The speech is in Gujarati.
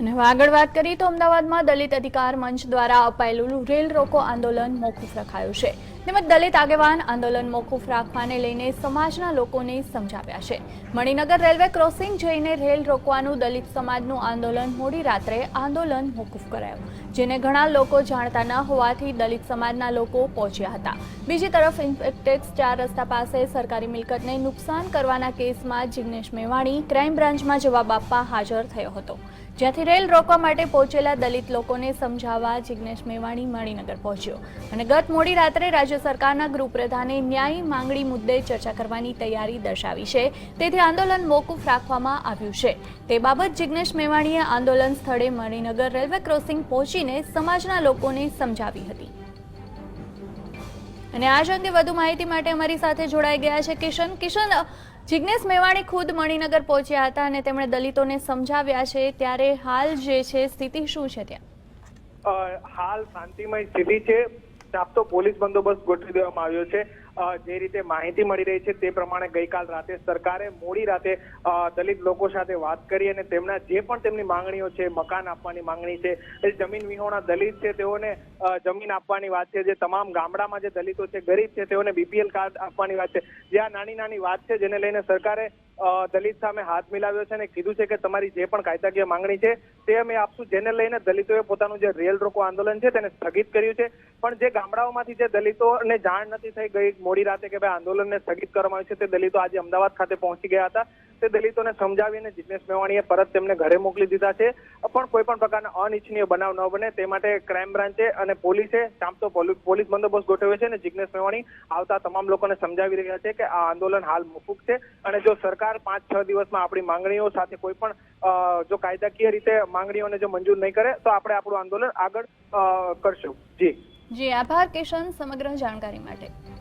અને આગળ વાત કરીએ તો અમદાવાદમાં દલિત અધિકાર મંચ દ્વારા અપાયેલું રેલ રોકો આંદોલન મોકૂફ રખાયું છે. તેમજ દલિત આગેવાન આંદોલન મોકૂફ રાખવાને લઈને સમાજના લોકોને સમજાવ્યા છે. મણિનગર રેલવે ક્રોસિંગ જઈને રેલ રોકવાનું દલિત સમાજનું આંદોલન મોડી રાત્રે આંદોલન મોકૂફ કરાયું, જેને ઘણા લોકો જાણતા ન હોવાથી દલિત સમાજના લોકો પહોંચ્યા હતા. બીજી તરફ ઇન્ફેક્ટેક્સ ચાર રસ્તા પાસે સરકારી મિલકતને નુકસાન કરવાના કેસમાં જિગ્નેશ મેવાણી ક્રાઇમ બ્રાન્ચમાં જવાબ આપવા હાજર થયો હતો. જ્યાંથી રેલ રોકવા માટે પહોંચેલા દલિત લોકોને સમજાવવા જિગ્નેશ મેવાણી મણિનગર પહોંચ્યો અને ગત મોડી રાત્રે રાજ્ય સરકારના ગૃહપ્રધાને ન્યાયી માંગણી મુદ્દે ચર્ચા કરવાની તૈયારી દર્શાવી છે. તેથી આંદોલન મોકૂફ રાખવામાં આવ્યું છે. તે બાબત જિગ્નેશ મેવાણીએ આંદોલન સ્થળે મણિનગર રેલવે ક્રોસિંગ પહોંચીને સમાજના લોકોને સમજાવી હતી. અને આ જ અંગે વધુ માહિતી માટે અમારી સાથે જોડાઈ ગયા છે કિશન. કિશન, જિગ્નેશ મેવાણી ખુદ મણિનગર પહોંચ્યા હતા અને તેમણે દલિતોને સમજાવ્યા છે. ત્યારે હાલ જે છે, સ્થિતિ શું છે ત્યાં? હાલ શાંતિમય સ્થિતિ છે. ચાપતો પોલીસ બંદોબસ્ત ગોઠવી દેવામાં આવ્યો છે. જે રીતે માહિતી મળી રહી છે તે પ્રમાણે ગઈકાલ રાતે સરકારે મોડી રાતે દલિત લોકો સાથે વાત કરી અને તેમના જે પણ તેમની માંગણીઓ છે, મકાન આપવાની માંગણી છે જમીન વિહોણા દલિત છે, તેઓને જમીન આપવાની વાત છે, જે તમામ ગામડામાં જે દલિતો છે, ગરીબ છે, તેઓને બીપીએલ કાર્ડ આપવાની વાત છે, જે આ નાની નાની વાત છે, જેને લઈને સરકારે દલિત સામે હાથ મિલાવ્યો છે અને કીધું છે કે તમારી જે પણ કાયદાકીય માંગણી છે, તે અમે આપશું, જેને લઈને દલિતોએ પોતાનું જે રેલ રોકો આંદોલન છે, તેને સ્થગિત કર્યું છે, પણ જે ગામડાઓમાંથી જે દલિતોને જાણ નથી થઈ ગઈ મોડી રાતે કે ભાઈ આંદોલનને સ્થગિત કરવામાં આવ્યું છે, તે દલિતો આજે અમદાવાદ ખાતે પહોંચી ગયા હતા. તે દલિતોને સમજાવીને જિગ્નેશ મેવાણીએ પરત તેમને ઘરે મોકલી દીધા છે. પણ કોઈ પણ પ્રકારના અનિચ્છનીય બનાવ ન બને, તે માટે ક્રાઇમ બ્રાન્ચે અને પોલીસે ચાંપતો પોલીસ બંદોબસ્ત ગોઠવ્યો છે અને જિગ્નેશ મેવાણી આવતા તમામ લોકોને સમજાવી રહ્યા છે કે આ આંદોલન હાલ મોકૂફ છે. અને જો સરકાર પાંચ, છ દિવસમાં આપણી માંગણીઓ સાથે કોઈ પણ જો કાયદાકીય રીતે માંગણીઓને જો મંજૂર નહીં કરે, તો આપણે આપણું આંદોલન આગળ કરશું. જી. જી, આભાર કિશન, સમગ્ર જાણકારી માટે.